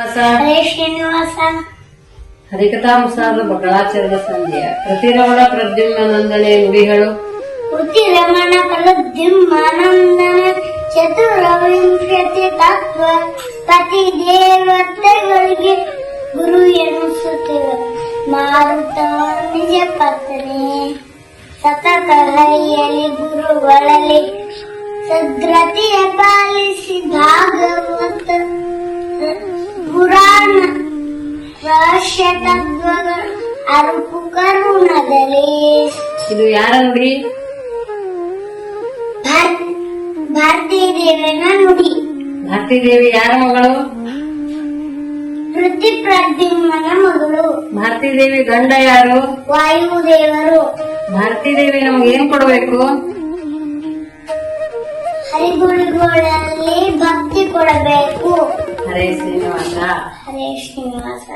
ಹರೇ ಶ್ರೀನಿವಾಸ ಮಂಗಳಾಚರಣ ಬಗಳಾಚರದ ಸಂಧ್ಯೆ. ಪ್ರತಿರಮಣ ಪ್ರದ್ಯುಮ್ನ ನಂದನೆ ನುಡಿಗಳು. ಪ್ರತಿರಮಣ ರಮಣ ಪ್ರದ್ಯುಮ್ನಾನಂದನ ಚತುರವಿಂಶತಿ ತತ್ವ ಪತಿ ದೇವತೆಗಳಿಗೆ ಗುರು ಎನಿಸುತ್ತಿರುವ ಮಾರುತ ನಿಜ ಪತ್ನಿ, ಸತತ ಹರಿಯಲಿ ಗುರುಗಳಲ್ಲಿ. ಸದ್ರತಿಯ ಪಾಲಿಸಿ ಭಾಗವತ ಪುರಾಣ ರಹಸ್ಯ ತತ್ವಗಳು ಅರುಪು ಕರುಣದಲ್ಲಿ. ಇದು ಯಾರ ನುಡಿ? ಭಾರ್- ಭಾರತೀ ದೇವಿನ ನುಡಿ. ಭಾರತೀ ದೇವಿ ಯಾರ ಮಗಳು? ಪೃಥ್ವಿ ಪ್ರದ್ಯುಮ್ನ ಮಗಳು. ಭಾರತೀ ದೇವಿ ಗಂಡ ಯಾರು? ವಾಯುದೇವರು. ಭಾರತೀ ದೇವಿ ನಮ್ಗೆ ಏನ್ ಕೊಡಬೇಕು? ಹರಿಗುಳಿಗಳಲ್ಲಿ ಭಕ್ತಿ ಕೊಡಬೇಕು. ಹರೇ ಶ್ರೀನಿವಾಸ ಹರೇ ಶ್ರೀನಿವಾಸ